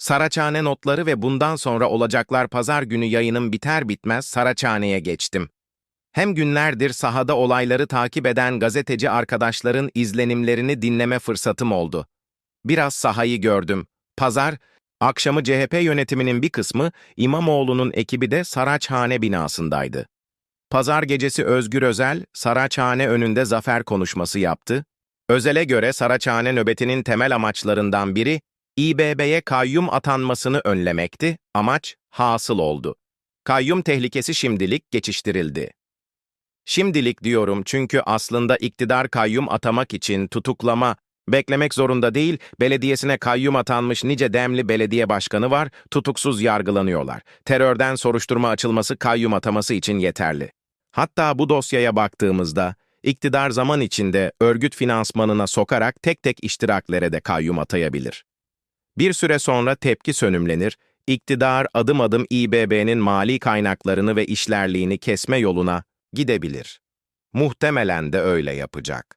Saraçhane notları ve bundan sonra olacaklar pazar günü yayınım biter bitmez Saraçhane'ye geçtim. Hem günlerdir sahada olayları takip eden gazeteci arkadaşların izlenimlerini dinleme fırsatım oldu. Biraz sahayı gördüm. Pazar, akşamı CHP yönetiminin bir kısmı İmamoğlu'nun ekibi de Saraçhane binasındaydı. Pazar gecesi Özgür Özel, Saraçhane önünde zafer konuşması yaptı. Özel'e göre Saraçhane nöbetinin temel amaçlarından biri, İBB'ye kayyum atanmasını önlemekti, amaç hasıl oldu. Kayyum tehlikesi şimdilik geçiştirildi. Şimdilik diyorum çünkü aslında iktidar kayyum atamak için tutuklama, beklemek zorunda değil, belediyesine kayyum atanmış nice demli belediye başkanı var, tutuksuz yargılanıyorlar. Terörden soruşturma açılması kayyum ataması için yeterli. Hatta bu dosyaya baktığımızda, iktidar zaman içinde örgüt finansmanına sokarak tek tek iştiraklere de kayyum atayabilir. Bir süre sonra tepki sönümlenir, iktidar adım adım İBB'nin mali kaynaklarını ve işlerliğini kesme yoluna gidebilir. Muhtemelen de öyle yapacak.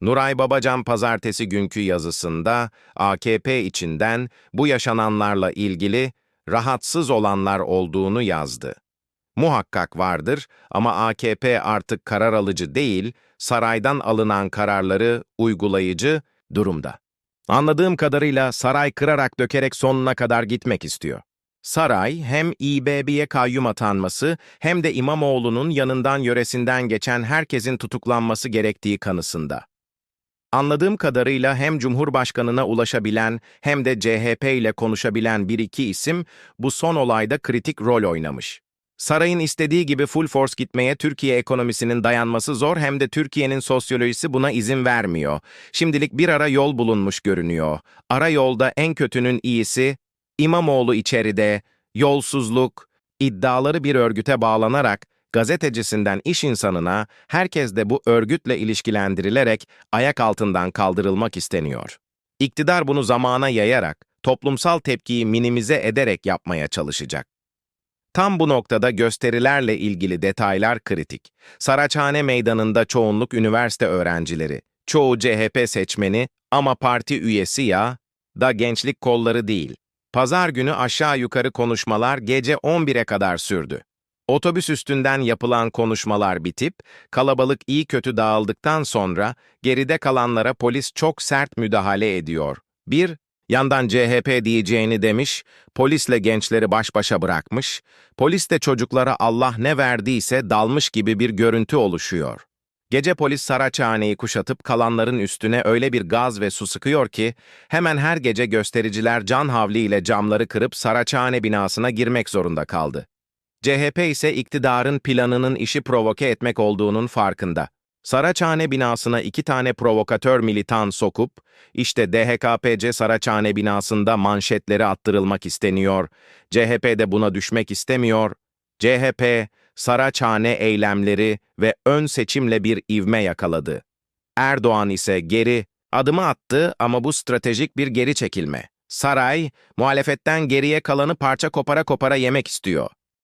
Nuray Babacan pazartesi günkü yazısında AKP içinden bu yaşananlarla ilgili rahatsız olanlar olduğunu yazdı. Muhakkak vardır ama AKP artık karar alıcı değil, saraydan alınan kararları uygulayıcı durumda. Anladığım kadarıyla saray kırarak dökerek sonuna kadar gitmek istiyor. Saray hem İBB'ye kayyum atanması hem de İmamoğlu'nun yanından yöresinden geçen herkesin tutuklanması gerektiği kanısında. Anladığım kadarıyla hem Cumhurbaşkanına ulaşabilen hem de CHP ile konuşabilen bir iki isim bu son olayda kritik rol oynamış. Sarayın istediği gibi full force gitmeye Türkiye ekonomisinin dayanması zor hem de Türkiye'nin sosyolojisi buna izin vermiyor. Şimdilik bir ara yol bulunmuş görünüyor. Ara yolda en kötünün iyisi İmamoğlu içeride, yolsuzluk, iddiaları bir örgüte bağlanarak gazetecisinden iş insanına herkes de bu örgütle ilişkilendirilerek ayak altından kaldırılmak isteniyor. İktidar bunu zamana yayarak, toplumsal tepkiyi minimize ederek yapmaya çalışacak. Tam bu noktada gösterilerle ilgili detaylar kritik. Saraçhane meydanında çoğunluk üniversite öğrencileri, çoğu CHP seçmeni ama parti üyesi ya da gençlik kolları değil. Pazar günü aşağı yukarı konuşmalar gece 11'e kadar sürdü. Otobüs üstünden yapılan konuşmalar bitip, kalabalık iyi kötü dağıldıktan sonra geride kalanlara polis çok sert müdahale ediyor. Bir, yandan CHP diyeceğini demiş, polisle gençleri baş başa bırakmış, polis de çocuklara Allah ne verdiyse dalmış gibi bir görüntü oluşuyor. Gece polis Saraçhane'yi kuşatıp kalanların üstüne öyle bir gaz ve su sıkıyor ki, hemen her gece göstericiler can havliyle camları kırıp Saraçhane binasına girmek zorunda kaldı. CHP ise iktidarın planının işi provoke etmek olduğunun farkında. Saraçhane binasına iki tane provokatör militan sokup, işte DHKPC Saraçhane binasında manşetleri attırılmak isteniyor, CHP de buna düşmek istemiyor, CHP, Saraçhane eylemleri ve ön seçimle bir ivme yakaladı. Erdoğan ise geri, adımı attı ama bu stratejik bir geri çekilme. Saray, muhalefetten geriye kalanı parça kopara kopara yemek istiyor.